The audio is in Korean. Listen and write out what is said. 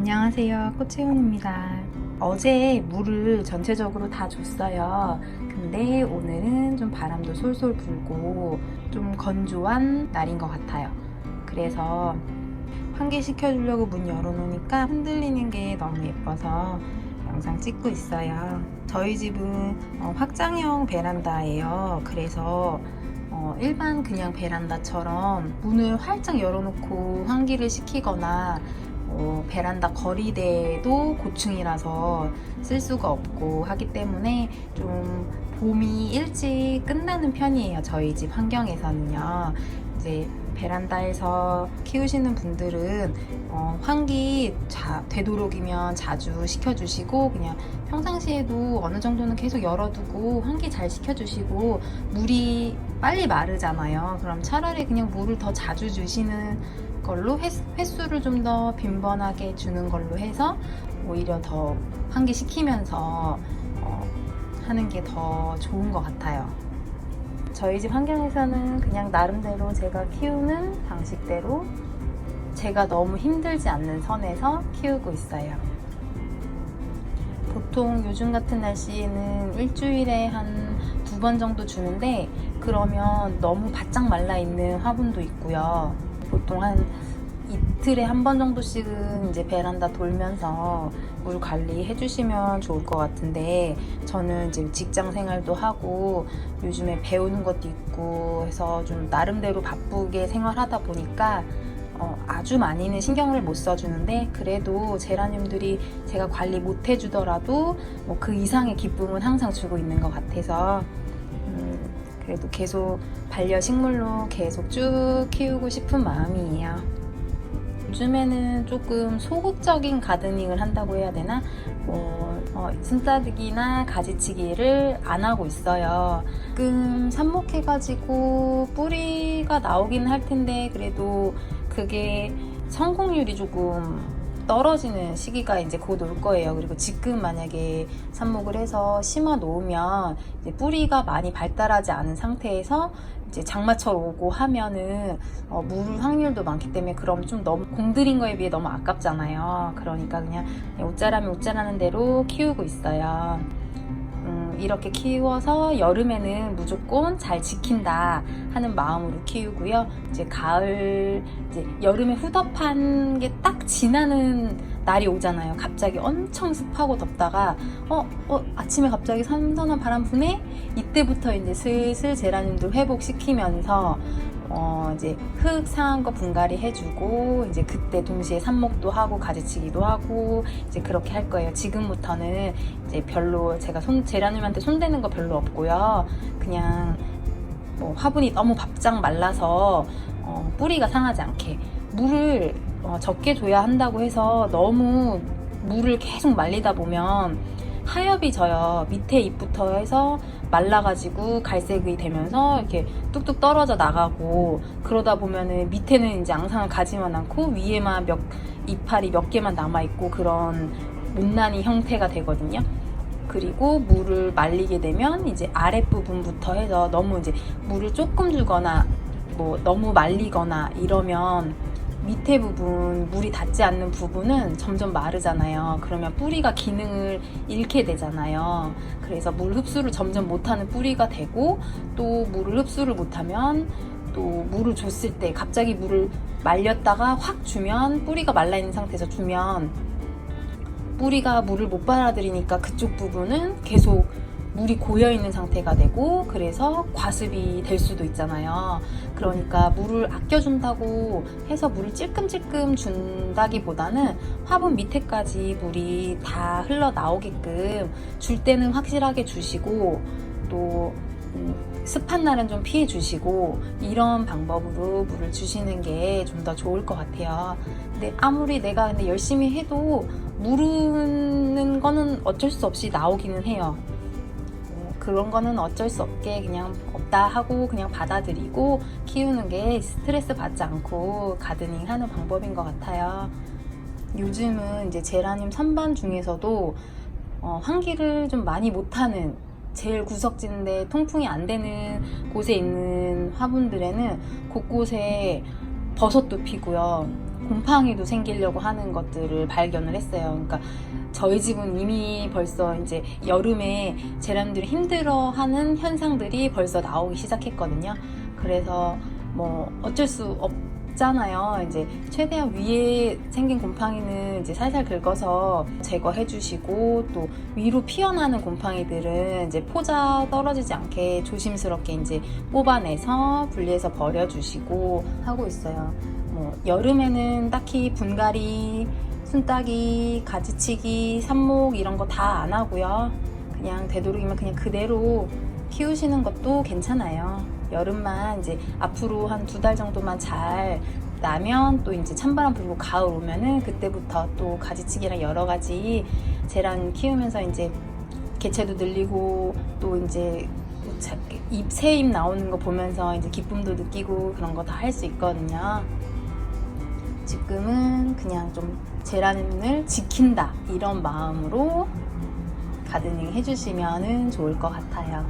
안녕하세요. 꽃채원입니다. 어제 물을 전체적으로 다 줬어요. 근데 오늘은 좀 바람도 솔솔 불고 좀 건조한 날인 것 같아요. 그래서 환기시켜 주려고 문 열어놓으니까 흔들리는 게 너무 예뻐서 영상 찍고 있어요. 저희 집은 어, 확장형 베란다예요. 그래서 어, 일반 그냥 베란다처럼 문을 활짝 열어놓고 환기를 시키거나 어, 베란다 거리대도 고층이라서 쓸 수가 없고 하기 때문에 좀 봄이 일찍 끝나는 편이에요. 저희 집 환경에서는요. 이제 베란다에서 키우시는 분들은 어, 환기 자, 되도록이면 자주 시켜주시고 그냥 평상시에도 어느 정도는 계속 열어두고 환기 잘 시켜주시고 물이 빨리 마르잖아요. 그럼 차라리 그냥 물을 더 자주 주시는 걸로 횟, 횟수 를 좀 더 빈번하게 주는 걸로 해서 오히려 더 환기시키면서 어, 하는 게 더 좋은 것 같아요. 저희 집 환경에서는 그냥 나름대로 제가 키우는 방식대로 제가 너무 힘들지 않는 선에서 키우고 있어요. 보통 요즘 같은 날씨에는 일주일에 한 두 번 정도 주는데 그러면 너무 바짝 말라 있는 화분도 있고요. 보통 한 이틀에 한 번 정도씩은 이제 베란다 돌면서 물 관리해 주시면 좋을 것 같은데 저는 이제 직장 생활도 하고 요즘에 배우는 것도 있고 해서 좀 나름대로 바쁘게 생활하다 보니까 어, 아주 많이는 신경을 못 써주는데 그래도 제라늄들이 제가 관리 못 해주더라도 뭐 그 이상의 기쁨은 항상 주고 있는 것 같아서 음, 그래도 계속 반려식물로 계속 쭉 키우고 싶은 마음이에요. 요즘에는 조금 소극적인 가드닝을 한다고 해야 되나? 뭐, 어, 순따드기나 가지치기를 안 하고 있어요. 지금 삽목해가지고 뿌리가 나오긴 할 텐데, 그래도 그게 성공률이 조금 떨어지는 시기가 이제 곧 올 거예요. 그리고 지금 만약에 삽목을 해서 심어 놓으면 뿌리가 많이 발달하지 않은 상태에서 이제 장마철 오고 하면은 어, 물 확률도 많기 때문에 그럼 좀 너무 공들인 거에 비해 너무 아깝잖아요. 그러니까 그냥 옷자라면 옷자라는 대로 키우고 있어요. 음, 이렇게 키워서 여름에는 무조건 잘 지킨다 하는 마음으로 키우고요. 이제 가을, 이제 여름에 후덥한 게 딱 지나는 날이 오잖아요. 갑자기 엄청 습하고 덥다가 어, 어 아침에 갑자기 선선한 바람 부네? 이때부터 이제 슬슬 제라늄들 회복시키면서 어, 이제 흙 상한 거 분갈이 해주고, 이제 그때 동시에 삽목도 하고, 가지치기도 하고, 이제 그렇게 할 거예요. 지금부터는 이제 별로 제가 손, 제라늄한테 손대는 거 별로 없고요. 그냥 뭐 화분이 너무 바짝 말라서 어, 뿌리가 상하지 않게 물을 어, 적게 줘야 한다고 해서 너무 물을 계속 말리다 보면 하엽이 져요. 밑에 잎부터 해서 말라가지고 갈색이 되면서 이렇게 뚝뚝 떨어져 나가고 그러다 보면은 밑에는 이제 앙상을 가지만 않고 위에만 몇 이파리 몇 개만 남아 있고 그런 못난이 형태가 되거든요. 그리고 물을 말리게 되면 이제 아랫부분부터 해서 너무 이제 물을 조금 주거나 뭐 너무 말리거나 이러면 밑에 부분 물이 닿지 않는 부분은 점점 마르잖아요. 그러면 뿌리가 기능을 잃게 되잖아요. 그래서 물 흡수를 점점 못하는 뿌리가 되고 또 물을 흡수를 못하면 또 물을 줬을 때 갑자기 물을 말렸다가 확 주면 뿌리가 말라 있는 상태에서 주면 뿌리가 물을 못 빨아들이니까 그쪽 부분은 계속 물이 고여 있는 상태가 되고 그래서 과습이 될 수도 있잖아요. 그러니까 물을 아껴준다고 해서 물을 찔끔찔끔 준다기보다는 화분 밑에까지 물이 다 흘러 나오게끔 줄 때는 확실하게 주시고 또 음, 습한 날은 좀 피해 주시고 이런 방법으로 물을 주시는 게 좀 더 좋을 것 같아요. 근데 아무리 내가 근데 열심히 해도 무르는 거는 어쩔 수 없이 나오기는 해요. 뭐 그런 거는 어쩔 수 없게 그냥 없다 하고 그냥 받아들이고 키우는 게 스트레스 받지 않고 가드닝 하는 방법인 것 같아요. 요즘은 이제 제라늄 선반 중에서도 어, 환기를 좀 많이 못하는 제일 구석진데 통풍이 안 되는 곳에 있는 화분들에는 곳곳에 버섯도 피고요. 곰팡이도 생기려고 하는 것들을 발견을 했어요. 그러니까 저희 집은 이미 벌써 이제 여름에 제라늄들이 힘들어하는 현상들이 벌써 나오기 시작했거든요. 그래서 뭐 어쩔 수 없잖아요. 이제 최대한 위에 생긴 곰팡이는 이제 살살 긁어서 제거해 주시고 또 위로 피어나는 곰팡이들은 이제 포자 떨어지지 않게 조심스럽게 이제 뽑아내서 분리해서 버려 주시고 하고 있어요. 뭐 여름에는 딱히 분갈이, 순따기, 가지치기, 삽목 이런 거 다 안 하고요. 그냥 되도록이면 그냥 그대로 키우시는 것도 괜찮아요. 여름만 이제 앞으로 한 두 달 정도만 잘 나면 또 이제 찬바람 불고 가을 오면은 그때부터 또 가지치기랑 여러 가지 재란 키우면서 이제 개체도 늘리고 또 이제 잎, 새잎 나오는 거 보면서 이제 기쁨도 느끼고 그런 거 다 할 수 있거든요. 지금은 그냥 좀 재란을 지킨다 이런 마음으로 가드닝 해주시면 좋을 것 같아요.